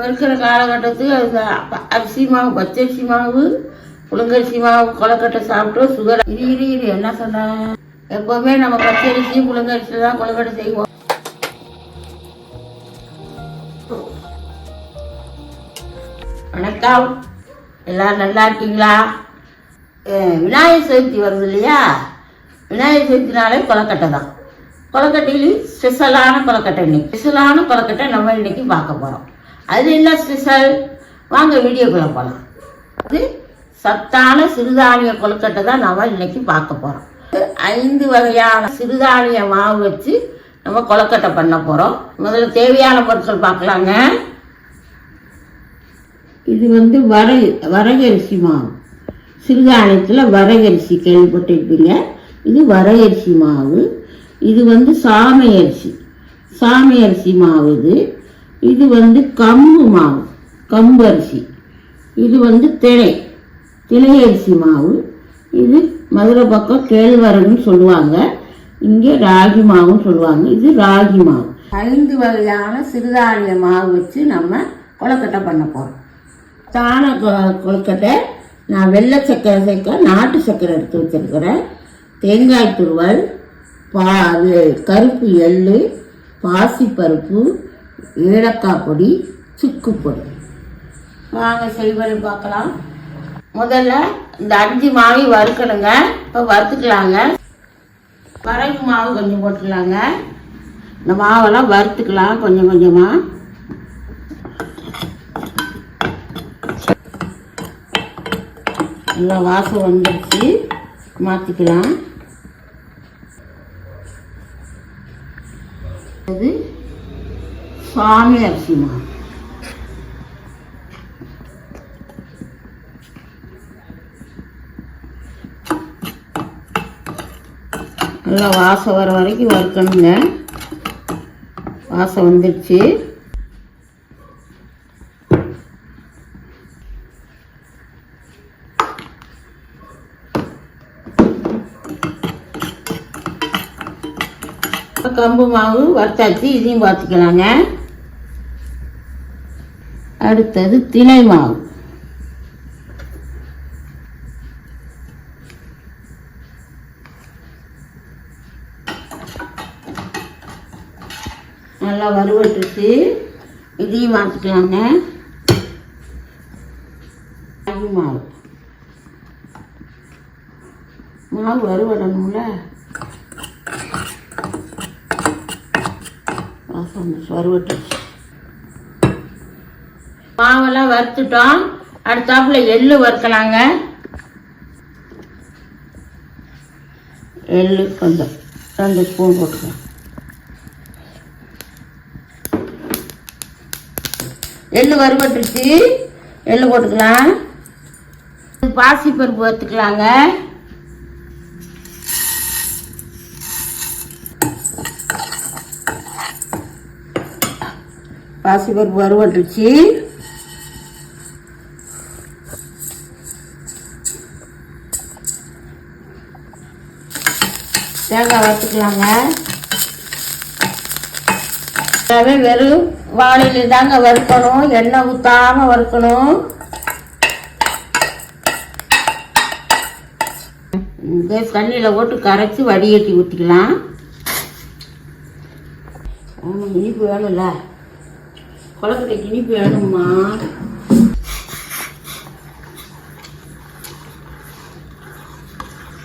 இப்போ இருக்கிற காலகட்டத்துக்கு அது அரிசி மாவு பச்சரிசி மாவு புழுங்கரிசி மாவு கொலக்கட்டை சாப்பிட்டோம் சுகர். இரு இரு இரு என்ன சொன்னாங்க எப்போவுமே நம்ம பச்சரிசி புழுங்கரிசியில் தான் கொலக்கட்டை செய்வோம். வணக்கம். எல்லாரும் நல்லா இருக்கீங்களா? விநாயகர் சதுர்த்தி வருது இல்லையா? விநாயகர் சதுர்த்தினாலே கொலக்கட்டை தான். கொலக்கட்டையிலையும் ஸ்பெஷலான கொலக்கட்டை இன்னைக்கு. ஸ்பெஷலான கொலக்கட்டை நம்ம இன்னைக்கு பார்க்க போகிறோம் அது என்ன ஸ்பெஷல் வாங்க வீடியோக்குள்ளே போகலாம் அது சத்தான சிறுதானிய கொழுக்கட்டை தான் நம்ம இன்னைக்கு பார்க்க போகிறோம் ஐந்து வகையான சிறுதானிய மாவு வச்சு நம்ம கொழுக்கட்டை பண்ண போகிறோம் முதல்ல தேவையான பொருட்கள் பார்க்கலாங்க. இது வந்து வரகு வரகரிசி மாவு. சிறுதானியத்தில் வரகரிசி கேள்விப்பட்டிருப்பீங்க. இது வரகரிசி மாவு. இது வந்து சாமை அரிசி. சாமை அரிசி மாவு இது. இது வந்து கம்பு மாவு கம்பு அரிசி. இது வந்து திணை திணை அரிசி மாவு. இது மதுரை பக்கம் கேழ்வரகுன்னு சொல்லுவாங்க. இங்கே ராகி மாவுன்னு சொல்லுவாங்க. இது ராகி மாவு. ஐந்து வகையான சிறுதானிய மாவு வச்சு நம்ம கொலக்கட்டை பண்ண போகிறோம் தான கொ- கொழுக்கட்டை நான் வெள்ளை சக்கரை சேர்க்க நாட்டு சக்கரை எடுத்து வச்சுருக்கிறேன். தேங்காய் துருவல் பா அது கருப்பு எள்ளு பாசிப்பருப்பு ஏலக்காய் பொடி சுக்கு பொடி. வாங்க செய்வது பார்க்கலாம். முதல்ல இந்த அஞ்சு மாவை வறுக்கணுங்க. இப்போ வறுத்துக்கலாங்க. வரகு மாவு கொஞ்சம் போட்டுக்கலாங்க. இந்த மாவெல்லாம் வறுத்துக்கலாம் கொஞ்சம் கொஞ்சமாக நல்லா வாசம் வந்துடுச்சு மாற்றிக்கலாம் இது சாமி அரிசிமா நல்லா வாசம் வர வரைக்கும் வறுக்கணுங்க. வாசம் வந்துடுச்சு கம்பு மாவு வறுத்தாச்சு இதையும் பார்த்துக்கலாங்க. அடுத்தது திணை மாவு நல்லா வறுவட்டுச்சு இதையும் மாற்றிக்கலாங்க ராகி மாவு. மாவு வறுவடணும்ல? வறுவட்டுச்சு. மாவெல்லாம் வறுத்துட்டோம். அடுத்தாப்புல எள்ளு வறுக்கலாங்க. எள்ளு கொஞ்சம் ரெண்டு ஸ்பூன் போட்டுக்கலாம். எள்ளு வறுபட்டுருச்சு. எள்ளு போட்டுக்கலாம். பாசி பருப்பு வறுத்துக்கலாங்க. பாசி பருப்பு வறுபட்டுருச்சு. தேங்காய் வறுத்துக்கலாங்க. தேவை வெறும் வாழையில தாங்க வறுக்கணும் எண்ணெய் ஊற்றாமல் வறுக்கணும். தண்ணியில் போட்டு கரைச்சி வடிகட்டி ஊற்றிக்கலாம் இனிப்பு வேணும்ல. குழந்தைக்கு இனிப்பு வேணும்மா.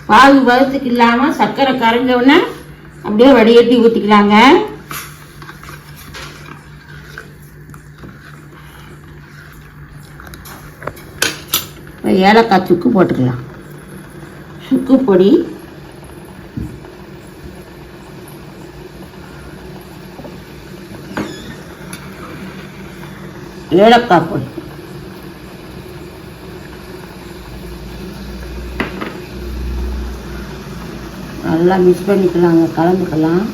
பாகு பதத்துக்கு இல்லாமல் சர்க்கரை கரைஞ்சவுடனே அப்படியே வடிகட்டி ஊற்றிக்கலாங்க ஏலக்காய் சுக்கு போட்டுக்கலாம். சுக்கு பொடி. ஏலக்காய் பொடி. நல்லா மிக்ஸ் பண்ணிக்கலாங்க கலந்துக்கலாம்.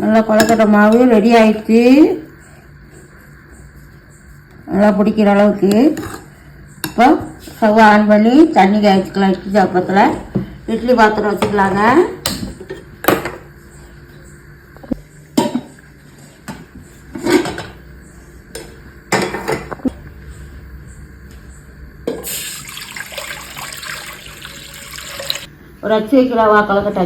நல்லா கொலக்கட்டை மாவு ரெடி ஆயிடுச்சு. நல்லா பிடிக்கிற அளவுக்கு. இப்போ ஸ்டவ் ஆன் பண்ணி தண்ணி காய்ச்சிக்கலாம் இட்லி சாப்பத்தில் இட்லி பாத்திரம் வச்சுக்கலாங்க. ஒரு அச்சு வைக்கலாவா கொலக்கட்டை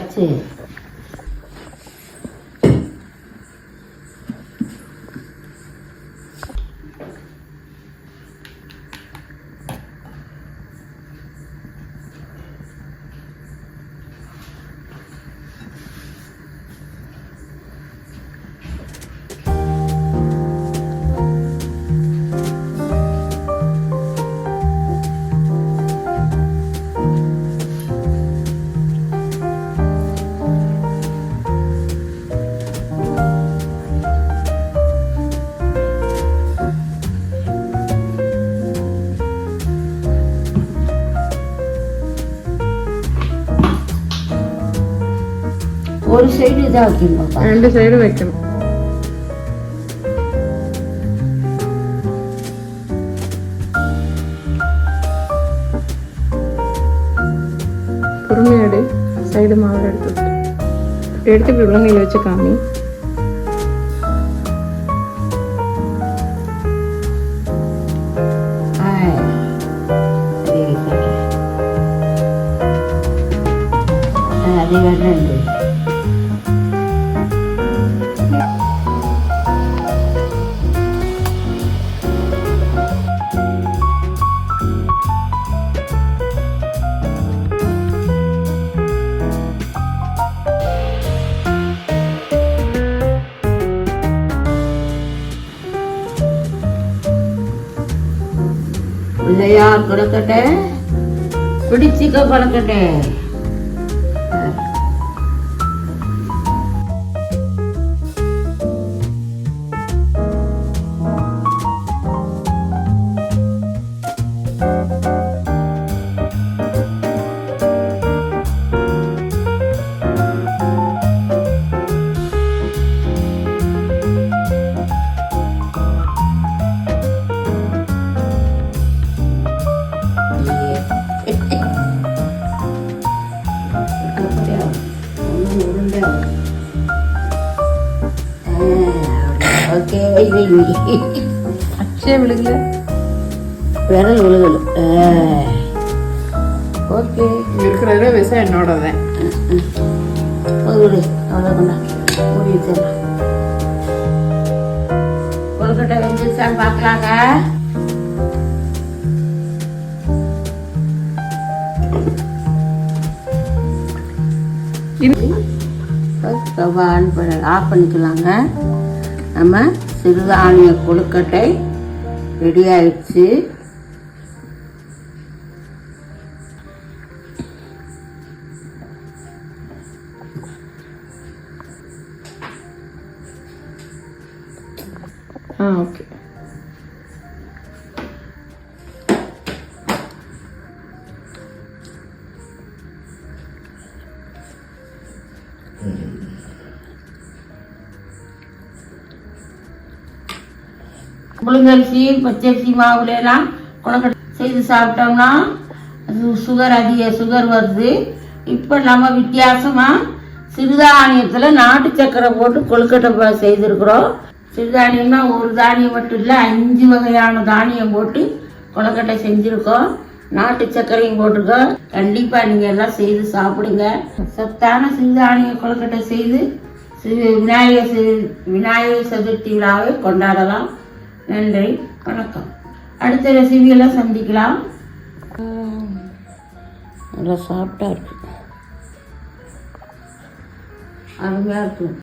ഒരു സൈഡ് ഇതാക്കി രണ്ട് സൈഡ് വെക്കണം പുറമേയുടെ സൈഡ് മാവിടെ എടുത്തിട്ട് എടുത്ത് പിള്ളങ്ങയിൽ വെച്ച് കാണി അതെ കണ്ടുണ്ട് பிள்ளையார் கொலக்கட்டை பிடிச்சிக்க கொலக்கட்டை அச்சே விழுகல. விரல் விழுகல். ஓகே. இருக்கிற விஷயம் என்னோட தான். அவ்வளோதாண்ணா கொழுக்கட்டை வெந்துச்சான்னு பார்க்கலாங்க. ஆன் பண்ண ஆஃப் பண்ணிக்கலாங்க. நம்ம சிறுதானிய கொழுக்கட்டை ரெடி ஆயிடுச்சு. புழுங்கரிசியும் பச்சரிசி மாவுலாம் கொழுக்கட்டை செய்து சாப்பிட்டோம்னா அது சுகர் அதிக சுகர் வருது. இப்போ நம்ம வித்தியாசமாக சிறுதானியத்தில் நாட்டு சக்கரை போட்டு கொழுக்கட்டை செய்திருக்கிறோம். சிறுதானியம்னா ஒரு தானியம் மட்டும் இல்லை அஞ்சு வகையான தானியம் போட்டு கொழுக்கட்டை செஞ்சுருக்கோம். நாட்டு சர்க்கரையும் போட்டிருக்கோம். கண்டிப்பாக நீங்கள் எல்லாம் செய்து சாப்பிடுங்க. சத்தான சிறுதானிய கொழுக்கட்டை செய்து விநாயகர் விநாயகர் சதுர்த்தி விழாவை கொண்டாடலாம். நன்றி வணக்கம். அடுத்த ரெசிபியெல்லாம் சந்திக்கலாம். நல்லா சாப்பிட்டா இருக்கு. அருமையாக இருக்கும்.